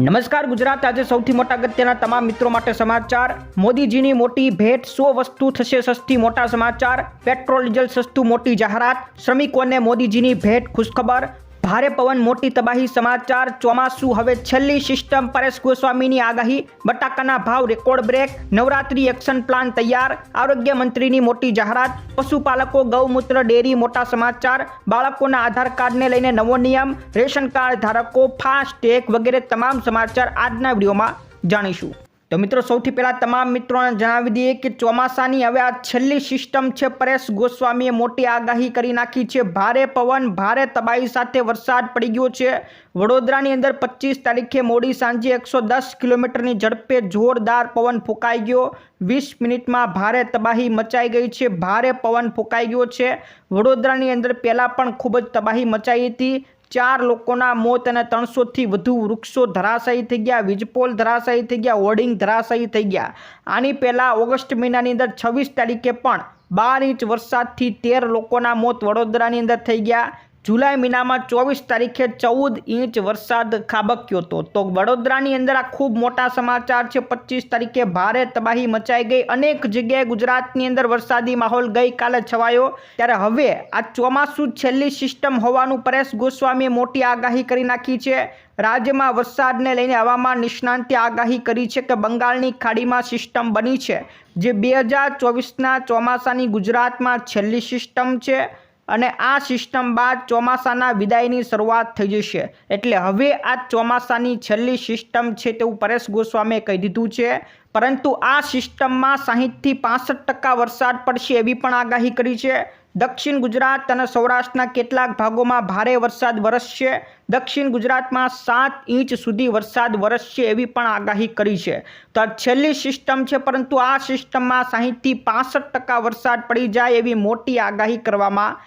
નમસ્કાર, ગુજરાત આજે સૌથી મોટા અગત્યના તમામ મિત્રો માટે સમાચાર. મોદીજીની મોટી ભેટ, સો વસ્તુ થશે સસ્તી, મોટા સમાચાર. પેટ્રોલ, ડીઝલ સસ્તું, મોટી જાહેરાત. શ્રમિકોને મોદીજીની ભેટ, ખુશખબર. ભારે પવન, મોટી તબાહી, સમાચાર, ચોમાસું. હવે છેલ્લી સિસ્ટમ પરેશ ગોસ્વામીની આગાહી. બટાકાના ભાવ record break. Navratri action plan તૈયાર. આરોગ્ય મંત્રીની મોટી જાહેરાત. પશુપાલકો, ગૌમૂત્ર, ડેરી, મોટા સમાચાર. બાળકોના આધાર કાર્ડને લઈને નવો નિયમ. રેશન કાર્ડ ધારકો ફાસ્ટેગ વગેરે તમામ સમાચાર આજના વિડીયોમાં જાણીશું. તો મિત્રો, સૌથી પહેલાં તમામ મિત્રોને જણાવી દઈએ કે ચોમાસાની હવે આ છેલ્લી સિસ્ટમ છે. પરેશ ગોસ્વામીએ મોટી આગાહી કરી નાખી છે. ભારે પવન, ભારે તબાહી સાથે વરસાદ પડી ગયો છે. વડોદરાની અંદર પચીસ તારીખે મોડી સાંજે એકસો દસ કિલોમીટરની ઝડપે જોરદાર પવન ફૂંકાઈ ગયો. વીસ મિનિટમાં ભારે તબાહી મચાઈ ગઈ છે. ભારે પવન ફૂંકાઈ ગયો છે. વડોદરાની અંદર પહેલાં પણ ખૂબ જ તબાહી મચાઈ હતી. ચાર લોકોના મોત અને ત્રણસોથી વધુ વૃક્ષો ધરાશાયી થઈ ગયા. વીજપોલ ધરાશાયી થઈ ગયા, હોર્ડિંગ ધરાશાયી થઈ ગયા. આની પહેલાં ઓગસ્ટ મહિનાની અંદર છવ્વીસ તારીખે પણ બાર ઇંચ વરસાદથી તેર લોકોના મોત વડોદરાની અંદર થઈ ગયા. જુલાઈ મહિનામાં ચોવીસ તારીખે ચૌદ ઇંચ વરસાદ ખાબક્યો હતો. તો વડોદરાની અંદર આ ખૂબ મોટા સમાચાર છે. પચીસ તારીખે ભારે તબાહી મચાઈ ગઈ. અનેક જગ્યાએ ગુજરાતની અંદર વરસાદી માહોલ ગઈકાલે છવાયો. ત્યારે હવે આ ચોમાસું છેલ્લી સિસ્ટમ હોવાનું પરેશ ગોસ્વામીએ મોટી આગાહી કરી નાખી છે. રાજ્યમાં વરસાદને લઈને હવામાન નિષ્ણાંતે આગાહી કરી છે કે બંગાળની ખાડીમાં સિસ્ટમ બની છે. જે બે હજાર ચોવીસના ચોમાસાની ગુજરાતમાં છેલ્લી સિસ્ટમ છે. અને આ સિસ્ટમ બાદ ચોમાસાના વિદાયની શરૂઆત થઈ જશે. એટલે હવે આ ચોમાસાની છેલ્લી સિસ્ટમ છે તેવું પરેશ ગોસ્વામીએ કહી દીધું છે. પરંતુ આ સિસ્ટમમાં સાહીઠથી પાસઠ ટકા વરસાદ પડશે એવી પણ આગાહી કરી છે. દક્ષિણ ગુજરાત અને સૌરાષ્ટ્રના કેટલાક ભાગોમાં ભારે વરસાદ વરસશે. દક્ષિણ ગુજરાતમાં સાત ઇંચ સુધી વરસાદ વરસશે એવી પણ આગાહી કરી છે. તો છેલ્લી સિસ્ટમ છે, પરંતુ આ સિસ્ટમમાં સાહીઠથી પાસઠ ટકા વરસાદ પડી જાય એવી મોટી આગાહી કરવામાં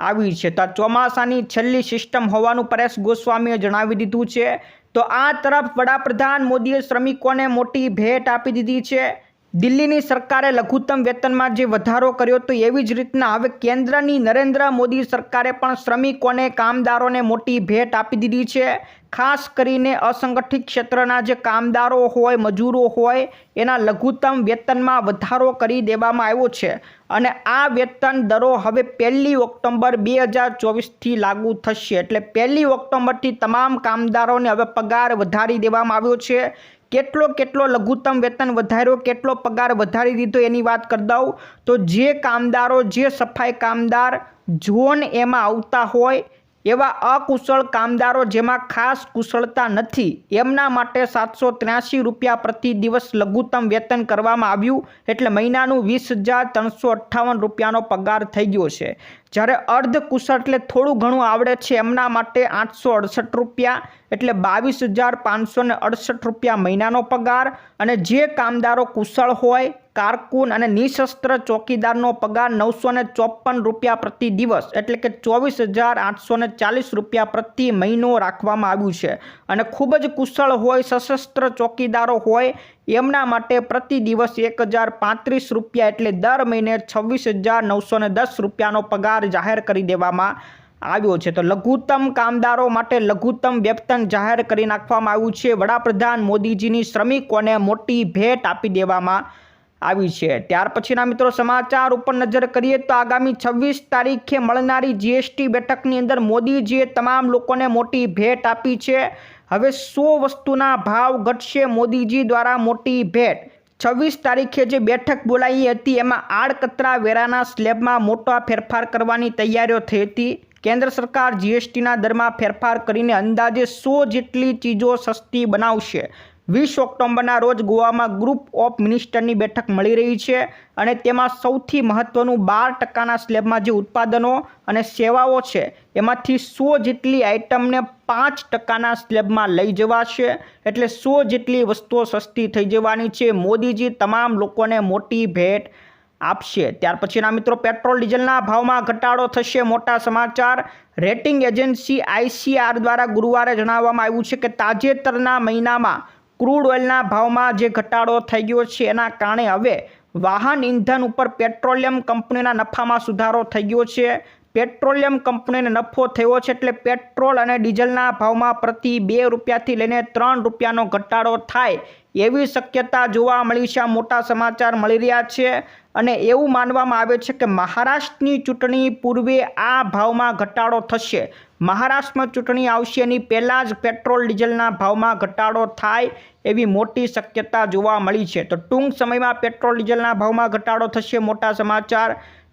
આવી છે. તો ચોમાસાની છેલ્લી સિસ્ટમ હોવાનું પરેશ ગોસ્વામીએ જણાવી દીધું છે. તો આ તરફ વડાપ્રધાન મોદીએ શ્રમિકોને મોટી ભેટ આપી દીધી છે. દિલ્હીની સરકારે લઘુત્તમ વેતનમાં જે વધારો કર્યો તો એવી જ રીતના હવે કેન્દ્રની નરેન્દ્ર મોદી સરકારે પણ શ્રમિકોને, કામદારોને મોટી ભેટ આપી દીધી છે. ખાસ કરીને અસંગઠિત ક્ષેત્રના જે કામદારો હોય, મજૂરો હોય, એના લઘુત્તમ વેતનમાં વધારો કરી દેવામાં આવ્યો છે. અને આ વેતન દરો હવે પહેલી ઓક્ટોબર બે હજાર ચોવીસથી લાગુ થશે. એટલે પહેલી ઓક્ટોબરથી તમામ કામદારોને હવે પગાર વધારી દેવામાં આવ્યો છે. કેટલો કેટલો લઘુત્તમ વેતન વધાર્યો, કેટલો પગાર વધારી દીધો એની વાત કરી દઉં. તો જે કામદારો, જે સફાઈ કામદાર ઝોન એમાં આવતા હોય એવા અકુશળ કામદારો જેમાં ખાસ કુશળતા નથી. એમના માટે સાતસો ત્ર્યાસી રૂપિયા પ્રતિ દિવસ લઘુત્તમ વેતન કરવામાં આવ્યું એટલે મહિનાનું વીસ હજાર ત્રણસો અઠ્ઠાવન રૂપિયાનો પગાર થઈ ગયો છે. જ્યારે અર્ધ એટલે થોડું ઘણું આવડે છે એમના માટે આઠસો અડસઠ રૂપિયા એટલે બાવીસ હજાર પાંચસો અડસઠ રૂપિયા મહિનાનો પગાર અને જે કામદારો કુશળ હોય કારકુન અને નિશસ્ત્ર ચોકીદારનો પગાર નવસો ને ચોપન રૂપિયા પ્રતિ દિવસ, એટલે કે ચોવીસ હજાર આઠસો ને ચાલીસ રૂપિયા પ્રતિ મહિનો રાખવામાં આવ્યું છે. અને ખૂબ જ કુશળ હોય, સશસ્ત્ર ચોકીદારો હોય, એમના માટે પ્રતિ દિવસ એક હજાર પાંત્રીસ રૂપિયા એટલે દર મહિને છવ્વીસ હજાર નવસો ને દસ રૂપિયાનો પગાર જાહેર કરી દેવામાં આવ્યો છે. તો લઘુત્તમ કામદારો માટે લઘુત્તમ વેતન જાહેર કરી નાખવામાં આવ્યું છે. વડાપ્રધાન મોદીજીની શ્રમિકોને મોટી ભેટ આપી દેવામાં આવી છે. ત્યાર પછીના મિત્રો સમાચાર ઉપર નજર કરીએ તો આગામી છવ્વીસ તારીખે મળનારી જીએસટી બેઠકની અંદર મોદીજીએ તમામ લોકોને મોટી ભેટ આપી છે. હવે સો વસ્તુના ભાવ ઘટશે મોદીજી દ્વારા મોટી ભેટ. છવ્વીસ તારીખે જે બેઠક બોલાવી હતી એમાં આડકતરા વેરાના સ્લેબમાં મોટા ફેરફાર કરવાની તૈયારીઓ થઈ હતી. કેન્દ્ર સરકાર જીએસટીના દરમાં ફેરફાર કરીને અંદાજે સો જેટલી ચીજો સસ્તી બનાવશે. વીસ ઓક્ટોબરના રોજ ગોવામાં ગ્રુપ ઓફ મિનિસ્ટરની બેઠક મળી રહી છે અને તેમાં સૌથી મહત્ત્વનું બાર ટકાના સ્લેબમાં જે ઉત્પાદનો અને સેવાઓ છે, એમાંથી સો જેટલી આઇટમને પાંચ ટકાના સ્લેબમાં લઈ જવાશે. એટલે સો જેટલી વસ્તુઓ સસ્તી થઈ જવાની છે. મોદીજી તમામ લોકોને મોટી ભેટ આપશે. ત્યાર પછીના મિત્રો, પેટ્રોલ ડીઝલના ભાવમાં ઘટાડો થશે. મોટા સમાચાર, રેટિંગ એજન્સી આઈસીઆર દ્વારા ગુરુવારે જણાવવામાં આવ્યું છે કે તાજેતરના મહિનામાં ક્રૂડ ઓઇલના ભાવમાં જે ઘટાડો થઈ ગયો છે, એના કારણે હવે વાહન ઇંધન ઉપર પેટ્રોલિયમ કંપનીના નફામાં સુધારો થઈ ગયો છે. પેટ્રોલિયમ કંપનીને નફો થયો છે એટલે પેટ્રોલ અને ડીઝલના ભાવમાં પ્રતિ બે રૂપિયાથી લઈને ત્રણ રૂપિયાનો ઘટાડો થાય એવી શક્યતા જોવા મળી છે મોટા સમાચાર મળી રહ્યા છે. અને એવું માનવામાં આવે છે કે મહારાષ્ટ્રની ચૂંટણી પૂર્વે આ ભાવમાં ઘટાડો થશે. મહારાષ્ટ્રમાં ચૂંટણી આવશે એની પહેલાં જ પેટ્રોલ ડીઝલના ભાવમાં ઘટાડો થાય એવી મોટી શક્યતા જોવા મળી છે. તો ટૂંક સમયમાં પેટ્રોલ ડીઝલના ભાવમાં ઘટાડો થશે મોટા સમાચાર.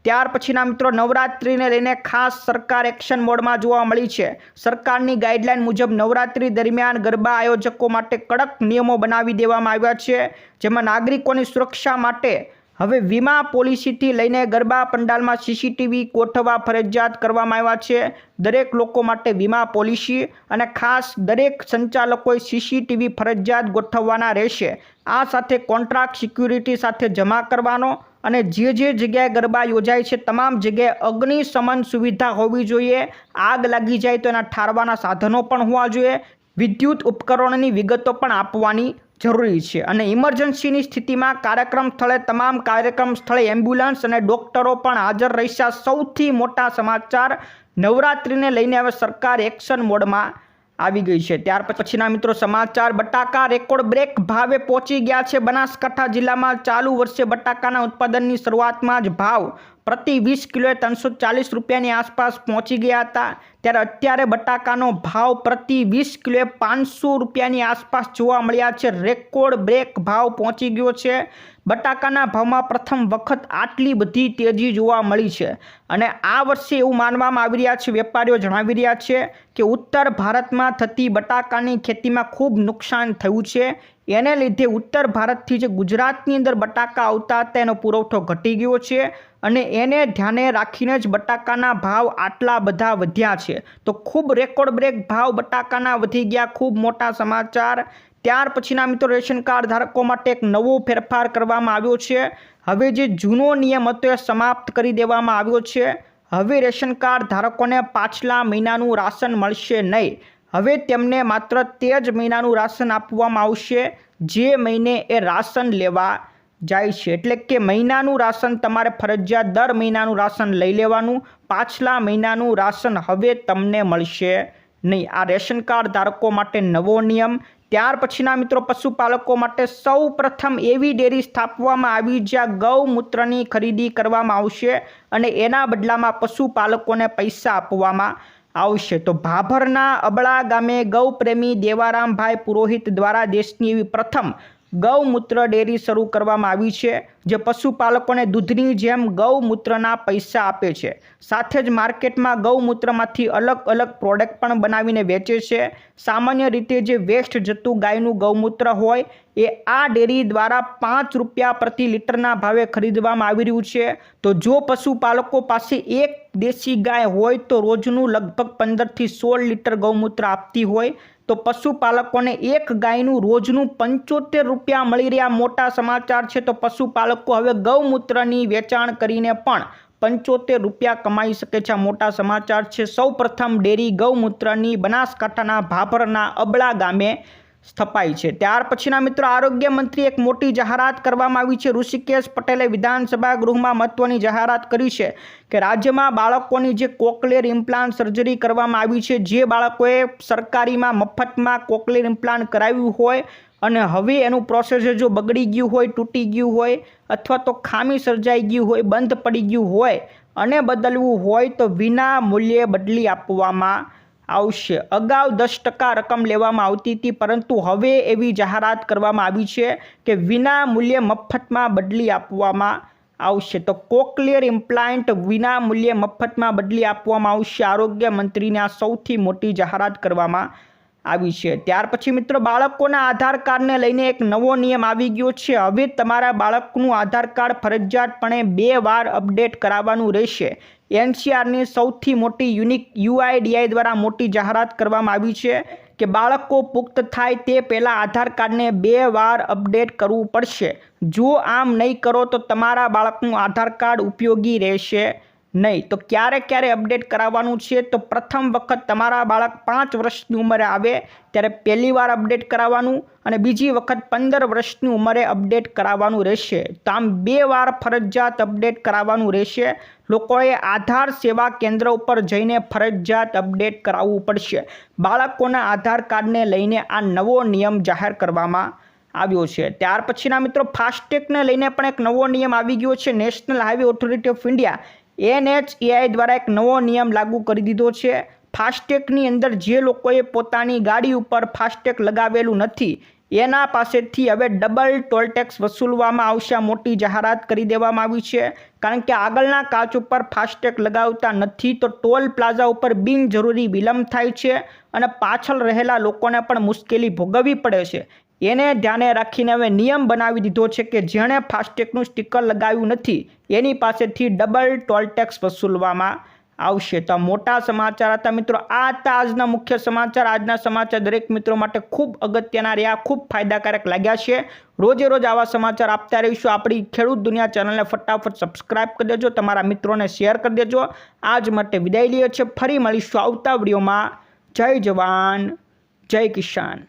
ત્યાર પછીના મિત્રો, નવરાત્રિને લઈને ખાસ સરકાર એક્શન મોડમાં જોવા મળી છે. સરકારની ગાઈડલાઈન મુજબ નવરાત્રિ દરમિયાન ગરબા આયોજકો માટે કડક નિયમો બનાવી દેવામાં આવ્યા છે, જેમાં નાગરિકોની સુરક્ષા માટે હવે વીમા પોલિસીથી લઈને ગરબા પંડાલમાં સીસીટીવી ગોઠવવા ફરજિયાત કરવામાં આવ્યા છે. દરેક લોકો માટે વીમા પોલિસી અને ખાસ દરેક સંચાલકોએ સીસીટીવી ફરજિયાત ગોઠવવાના રહેશે. આ સાથે કોન્ટ્રાક્ટ સિક્યુરિટી સાથે જમા કરવાનો અને જે જે જગ્યાએ ગરબા યોજાય છે તમામ જગ્યાએ અગ્નિશમન સુવિધા હોવી જોઈએ. આગ લાગી જાય તો એના ઠારવાના સાધનો પણ હોવા જોઈએ. વિદ્યુત ઉપકરણોની વિગતો પણ આપવાની જરૂરી છે. અને ઇમરજન્સીની સ્થિતિમાં કાર્યક્રમ સ્થળે તમામ કાર્યક્રમ સ્થળે એમ્બ્યુલન્સ અને ડોક્ટરો પણ હાજર રહેશે. સૌથી મોટા સમાચાર નવરાત્રિને લઈને હવે સરકાર એક્શન મોડમાં આવી ગઈ છે. ત્યાર પછીના મિત્રો સમાચાર, બટાકા રેકોર્ડ બ્રેક ભાવે પહોંચી ગયા છે. બનાસકાંઠા જિલ્લામાં ચાલુ વર્ષે બટાકાના ઉત્પાદનની શરૂઆતમાં જ ભાવ પ્રતિ વીસ કિલોએ ત્રણસો ચાલીસ રૂપિયાની આસપાસ પહોંચી ગયા હતા. ત્યારે અત્યારે બટાકાનો ભાવ પ્રતિ વીસ કિલોએ પાંચસો રૂપિયાની આસપાસ જોવા મળ્યા છે. રેકોર્ડ બ્રેક ભાવ પહોંચી ગયો છે. બટાકાના ભાવમાં પ્રથમ વખત આટલી બધી તેજી જોવા મળી છે. અને આ વર્ષે એવું માનવામાં આવી રહ્યા છે, વેપારીઓ જણાવી રહ્યા છે કે ઉત્તર ભારતમાં થતી બટાકાની ખેતીમાં ખૂબ નુકસાન થયું છે. એને લીધે ઉત્તર ભારતથી જે ગુજરાતની અંદર બટાકા આવતા હતા એનો પુરવઠો ઘટી ગયો છે. અને એને ધ્યાને રાખીને જ બટાકાના ભાવ આટલા બધા વધ્યા છે. તો ખૂબ રેકોર્ડ બ્રેક ભાવ બટાકાના વધી ગયા, ખૂબ મોટા સમાચાર. ત્યાર પછીના મિત્રો, રેશન કાર્ડ ધારકો માટે એક નવો ફેરફાર કરવામાં આવ્યો છે. હવે જે જૂનો નિયમ હતો એ સમાપ્ત કરી દેવામાં આવ્યો છે. હવે રેશન કાર્ડ ધારકોને પાછલા મહિનાનું રાશન મળશે નહીં. હવે તેમને માત્ર તે જ મહિનાનું રાશન આપવામાં આવશે જે મહિને એ રાશન લેવા જાય છે. એટલે કે મહિનાનું રાશન તમારે ફરજિયાત દર મહિનાનું રાશન લઈ લેવાનું, પાછલા મહિનાનું રાશન હવે તમને મળશે નહીં. આ રેશન કાર્ડ ધારકો માટે નવો નિયમ. ત્યાર પછીના મિત્રો પશુપાલકો માટે સૌ પ્રથમ એવી ડેરી સ્થાપવામાં આવી જ્યાં ગૌમૂત્રની ખરીદી કરવામાં આવશે અને એના બદલામાં પશુપાલકોને પૈસા આપવામાં આવશે. તો ભાભરના અબળા ગામે ગૌપ્રેમી દેવારામભાઈ પુરોહિત દ્વારા દેશની એવી પ્રથમ ગૌમૂત્ર ડેરી શરૂ કરવામાં આવી છે, જે પશુપાલકોને દૂધની જેમ ગૌમૂત્રના પૈસા આપે છે. સાથે જ માર્કેટમાં ગૌમૂત્રમાંથી અલગ અલગ પ્રોડક્ટ પણ બનાવીને વેચે છે. સામાન્ય રીતે જે વેસ્ટ જતું ગાયનું ગૌમૂત્ર હોય, એ આ ડેરી દ્વારા પાંચ રૂપિયા પ્રતિ લીટરના ભાવે ખરીદવામાં આવી રહ્યું છે. તો જો પશુપાલકો પાસે એક દેશી ગાય હોય, તો રોજનું લગભગ પંદરથી સોળ લીટર ગૌમૂત્ર આપતી હોય. તો પશુપાલકોને એક ગાયનું રોજનું પંચોતેર રૂપિયા મળી રહ્યા મોટા સમાચાર છે. તો પશુપાલકો હવે ગૌમૂત્રની વેચાણ કરીને પણ પંચોતેર રૂપિયા કમાઈ શકે છે. મોટા સમાચાર છે. સૌ પ્રથમ ડેરી ગૌમૂત્રની બનાસકાંઠાના ભાભરના અબળા ગામે સ્થપાઈ છે. ત્યાર પછીના મિત્રો આરોગ્ય મંત્રી એક મોટી જાહેરાત કરવામાં આવી છે. ઋષિકેશ પટેલે વિધાનસભા ગૃહમાં મહત્વની જાહેરાત કરી છે કે રાજ્યમાં બાળકોની જે કોકલેર ઇમ્પ્લાન્ટ સર્જરી કરવામાં આવી છે, જે બાળકોએ સરકારીમાં મફતમાં કોકલેર ઇમ્પ્લાન્ટ કરાવ્યું હોય અને હવે એનું પ્રોસેસ જો બગડી ગયું હોય, તૂટી ગયું હોય અથવા તો ખામી સર્જાઈ ગયું હોય, બંધ પડી ગયું હોય અને બદલવું હોય તો વિના મૂલ્યે બદલી આપવામાં આવશે. અગાઉ દસ ટકા રકમ લેવામાં આવતી હતી, પરંતુ હવે એવી જાહેરાત કરવામાં આવી છે કે વિના મૂલ્યે મફતમાં બદલી આપવામાં આવશે. તો કોકલિયર ઇમ્પ્લાન્ટ વિના મૂલ્યે મફતમાં બદલી આપવામાં આવશે. આરોગ્ય મંત્રીને આ સૌથી મોટી જાહેરાત કરવામાં આવી છે. ત્યાર પછી મિત્રો, બાળકોના આધાર કાર્ડને લઈને એક નવો નિયમ આવી ગયો છે. હવે તમારા બાળકનું આધાર કાર્ડ ફરજિયાતપણે બે વાર અપડેટ કરાવવાનું રહેશે. એનસીઆરની સૌથી મોટી યુનિક યુઆઈડીઆઈ દ્વારા મોટી જાહેરાત કરવામાં આવી છે કે બાળકો પુખ્ત થાય તે પહેલાં આધાર કાર્ડને બે વાર અપડેટ કરવું પડશે. જો આમ નહીં કરો તો તમારા બાળકનું આધાર કાર્ડ ઉપયોગી રહેશે. નહીં. તો ક્યારે ક્યારે અપડેટ કરાવવાનું છે? તો પ્રથમ વખત તમારા બાળક પાંચ વર્ષની ઉંમરે આવે, ત્યારે પહેલી વાર અપડેટ કરાવવાનું અને બીજી વખત પંદર વર્ષની ઉંમરે અપડેટ કરાવવાનું રહેશે. તો આમ બે વાર ફરજિયાત અપડેટ કરાવવાનું રહેશે. લોકોએ આધાર સેવા કેન્દ્ર ઉપર જઈને ફરજિયાત અપડેટ કરાવવું પડશે. બાળકોના આધાર કાર્ડને લઈને આ નવો નિયમ જાહેર કરવામાં આવ્યો છે. ત્યાર પછીના મિત્રો, ફાસ્ટેગને લઈને પણ એક નવો નિયમ આવી ગયો છે. National highway authority of India. NHAI દ્વારા એક નવો નિયમ લાગુ કરી દીધો છે. ફાસ્ટેગની અંદર જે લોકોએ પોતાની ગાડી ઉપર ફાસ્ટેગ લગાવેલું નથી, એના પાસેથી હવે ડબલ ટોલ ટેક્સ વસૂલવામાં આવશે મોટી જાહેરાત કરી દેવામાં આવી છે. કારણ કે આગળના કાચ ઉપર ફાસ્ટેગ લગાવતા નથી તો ટોલ પ્લાઝા ઉપર બિનજરૂરી વિલંબ થાય છે અને પાછળ રહેલા લોકોને પણ મુશ્કેલી ભોગવવી પડે છે. એને ધ્યાને રાખીને હવે નિયમ બનાવી દીધો છે કે જેણે ફાસ્ટેગનું સ્ટીકર લગાવ્યું નથી, એની પાસેથી ડબલ ટોલ ટેક્સ વસૂલવામાં આવશે. તો મોટા સમાચાર હતા મિત્રો, આ હતા આજના મુખ્ય સમાચાર. આજના સમાચાર દરેક મિત્રો માટે ખૂબ અગત્યના રહ્યા, ખૂબ ફાયદાકારક લાગ્યા છે. રોજે રોજ આવા સમાચાર આપતા રહીશું. આપણી ખેડૂત દુનિયા ચેનલને ફટાફટ સબસ્ક્રાઇબ કરી દેજો, તમારા મિત્રોને શેર કરી દેજો. આજ માટે વિદાય લઈએ છીએ. ફરી મળીશું આવતા વિડીયોમાં. જય જવાન, જય કિસાન.